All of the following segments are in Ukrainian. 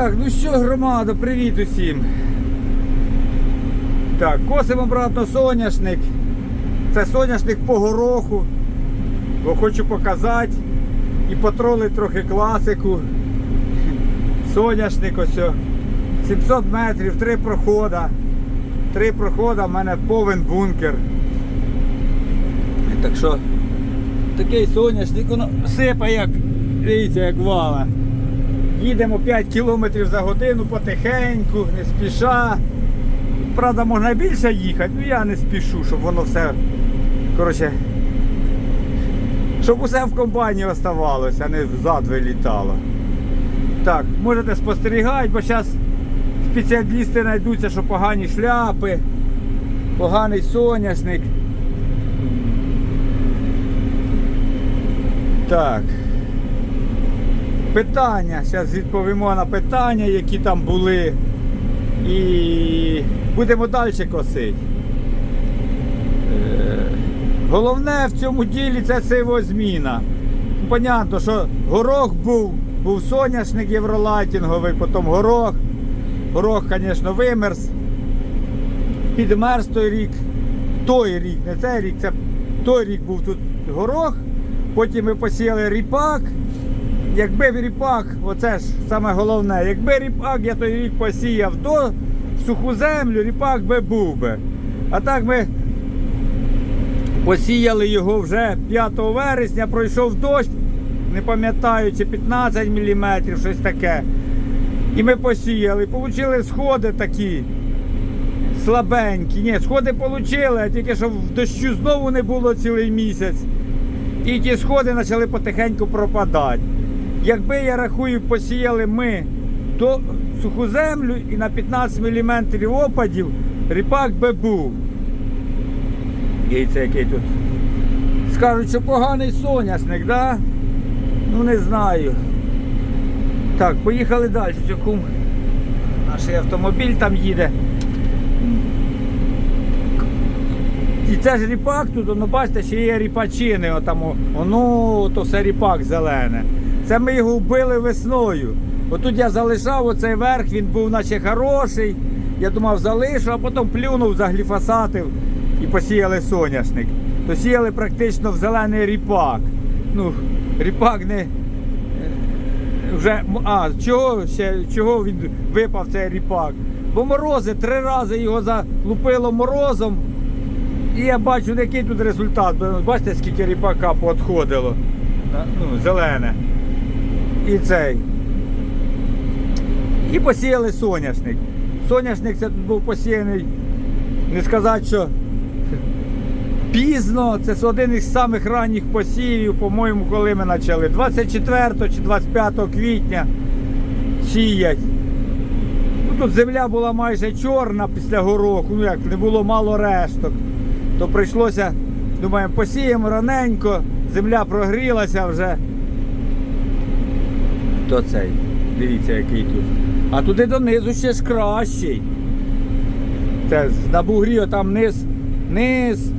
Так, ну що, громада, привіт усім. Так, косимо обратно соняшник. Це соняшник по гороху. Бо хочу показати і потролити трохи класику. Соняшник ось. 700 метрів, три прохода. Три прохода, в мене повен бункер. Так що такий соняшник, воно сипає як, дивіться, як вала. Їдемо 5 км за годину потихеньку, не спіша. Правда, можна більше їхати, але я не спішу, щоб воно все. Коротше, щоб усе в комбайні оставалося, а не взад вилітало. Так, можете спостерігати, бо зараз спеціалісти знайдуться, що погані шляпи, поганий соняшник. Так. Питання. Зараз відповімо на питання, які там були. І будемо далі косити. Е, Головне в цьому ділі це сивозміна. Ну, Понятно, що горох був, був соняшник євролайтінговий, потім горох. Горох, звісно, вимерз. Підмерз той рік. Той рік, не цей рік, це той рік був тут горох. Потім ми посіяли ріпак. Якби ріпак, оце ж саме головне, якби ріпак я той рік посіяв до суху землю, ріпак би був би. А так ми посіяли його вже 5 вересня, пройшов дощ, не пам'ятаю, чи 15 мм, щось таке. І ми посіяли. Получили сходи такі слабенькі. Ні, сходи отримали, а тільки що в дощу знову не було цілий місяць. І ті сходи почали потихеньку пропадати. Якби я рахую, посіяли ми то суху землю і на 15 мм опадів, ріпак би був. Яйце який тут. Скажуть, що поганий соняшник, да? Ну не знаю. Так, поїхали далі. Кум. Наш автомобіль там їде. І це ж ріпак тут, ну бачите, ще є ріпачини, отам, воно, то все ріпак зелене. Це ми його вбили весною. Отут я залишав оцей верх, він був наче хороший. Я думав, залишу, а потім плюнув, загліфосатив і посіяли соняшник. То сіяли практично в зелений ріпак. Ну, ріпак не. е, Вже, а, чого ще, чого він випав цей ріпак? Бо морози три рази його залупило морозом. І я бачу, який тут результат. Бачите, скільки ріпака поотходило. Ну, зелене. І цей. І посіяли соняшник. Соняшник це тут був посіяний, не сказати, що пізно. Це один із самих ранніх посівів, по-моєму, коли ми почали. 24 чи 25 квітня сіять. Ну, тут земля була майже чорна після гороху, ну як не було мало решток. То прийшлося, думаємо, посіємо раненько, земля прогрілася вже. То цей, дивіться, який тут. А туди донизу ще ж кращий. Це на бугрі там низ, низ.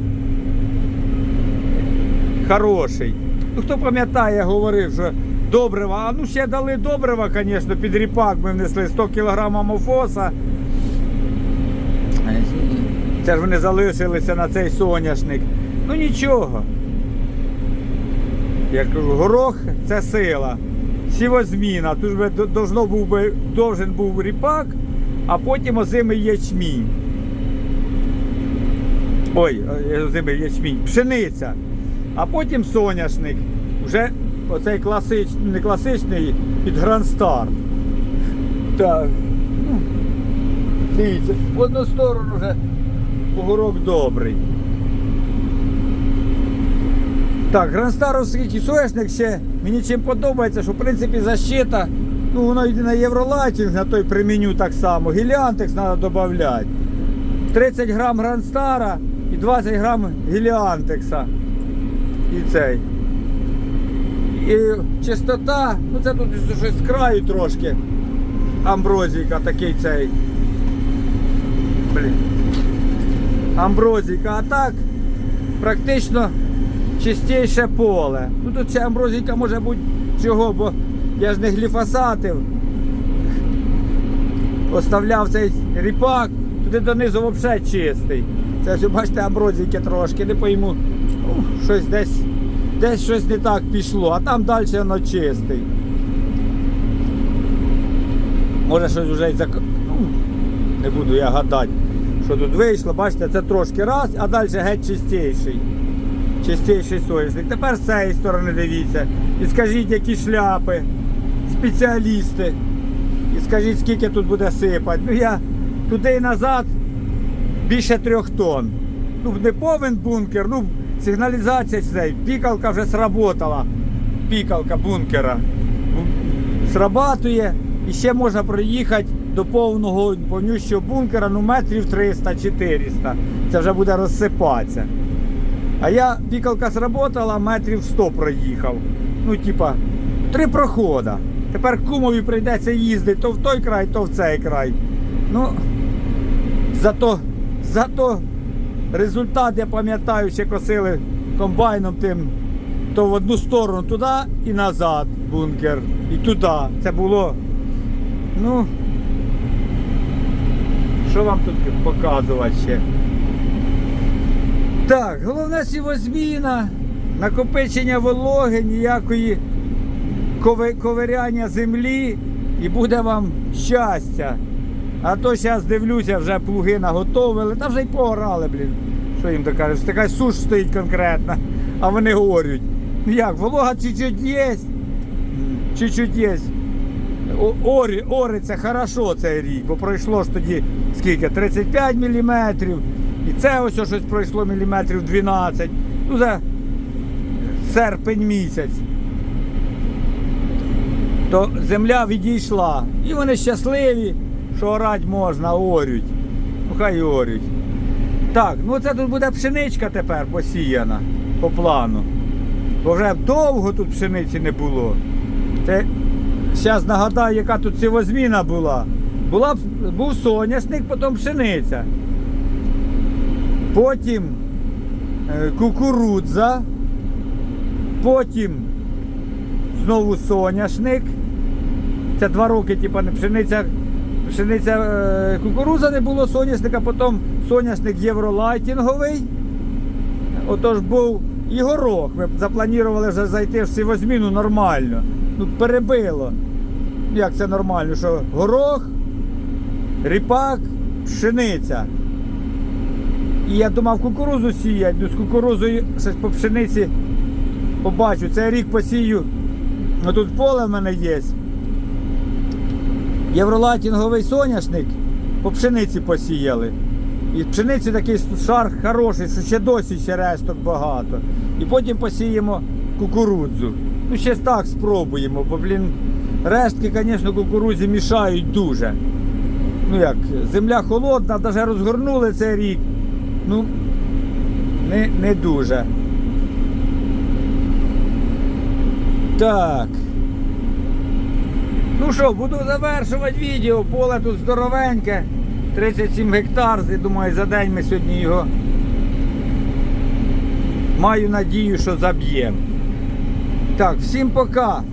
Хороший. Ну хто пам'ятає, говорив, що добрива. А ну ще дали добрива, звісно, під ріпак ми внесли 100 кг амофоса. Це ж вони залишилися на цей соняшник. Ну нічого. Я кажу, горох це сила. Сівозміна. Тут би до- должно був би, должен був ріпак, а потім озимий ячмінь. Ой, е, озимий ячмінь, пшениця. А потім соняшник. Вже оцей класичний, не класичний під Грандстар. Так. Ну, Дивіться, в одну сторону вже погорок добрий. Так, гранстаровський соняшник ще мені чим подобається, що в принципі защита, ну воно йде на євролайтінг, на той приміню так само. Гіліантекс треба додати. 30 грам гранстара і 20 грам гіліантекса. І цей. І чистота, ну це тут щось з краю трошки. Амброзійка такий цей. Блін. Амброзійка, а так практично чистіше поле. Ну тут ще амброзійка може бути чого, бо я ж не гліфосатив. оставляв цей ріпак, туди донизу взагалі чистий. Це ось, бачите, амброзійки трошки, не пойму. Ну, щось десь, десь щось не так пішло, а там далі воно чистий. Може щось вже зак... ну, не буду я гадати, що тут вийшло. Бачите, це трошки раз, а далі геть чистіший. Чистіший соняшник. Тепер з цієї сторони дивіться. І скажіть, які шляпи, спеціалісти. І скажіть, скільки тут буде сипати. Ну я туди і назад більше трьох тонн. Ну, не повен бункер, ну, сигналізація цей, пікалка вже сработала. Пікалка бункера. Бу- Срабатує. І ще можна проїхати до повного повнющого бункера, ну метрів 300-400. Це вже буде розсипатися. А я пікалка сработала, метрів 100 проїхав. Ну, типа, три прохода. Тепер кумові прийдеться їздити то в той край, то в цей край. Ну, зато, зато результат, я пам'ятаю, ще косили комбайном тим, то в одну сторону туди і назад бункер. І туди. Це було. Ну. Що вам тут показувати ще? Так, головне сівозміна, накопичення вологи, ніякої ковиряння землі і буде вам щастя. А то зараз дивлюся, вже плуги наготовили, та вже й поорали, блін. Що їм то кажеш? Така суш стоїть конкретна, а вони говорять. Ну як, волога чуть-чуть є, чуть-чуть є. О- Орі, ориться хорошо цей рік, бо пройшло ж тоді скільки? 35 міліметрів. І це ось щось пройшло міліметрів 12. Ну, за серпень місяць. То земля відійшла. І вони щасливі, що орати можна, орють. Ну хай орють. Так, ну це тут буде пшеничка тепер посіяна по плану. Бо вже довго тут пшениці не було. Це зараз нагадаю, яка тут сівозміна була. була. Був соняшник, потім пшениця. Потім е, кукурудза, потім знову соняшник. Це два роки, типа, пшениця, пшениця е, кукурудза не було соняшника, потім соняшник євролайтінговий. Отож був і горох. Ми запланували вже зайти в сівозміну нормально. Ну, перебило. Як це нормально? Що горох, ріпак, пшениця. І я думав кукурузу сіять, ну з кукурузою щось по пшениці побачу. Цей рік посію. Ну тут поле в мене є. Євролатінговий соняшник по пшениці посіяли. І пшениці такий шар хороший, що ще досі ще решток багато. І потім посіємо кукурудзу. Ну, ще так спробуємо, бо, блін, рештки, звісно, кукурудзі мішають дуже. Ну як, земля холодна, навіть розгорнули цей рік. Ну, не, не дуже. Так. Ну що, буду завершувати відео. Поле тут здоровеньке. 37 гектар. Я думаю, за день ми сьогодні його. Маю надію, що заб'ємо. Так, всім пока.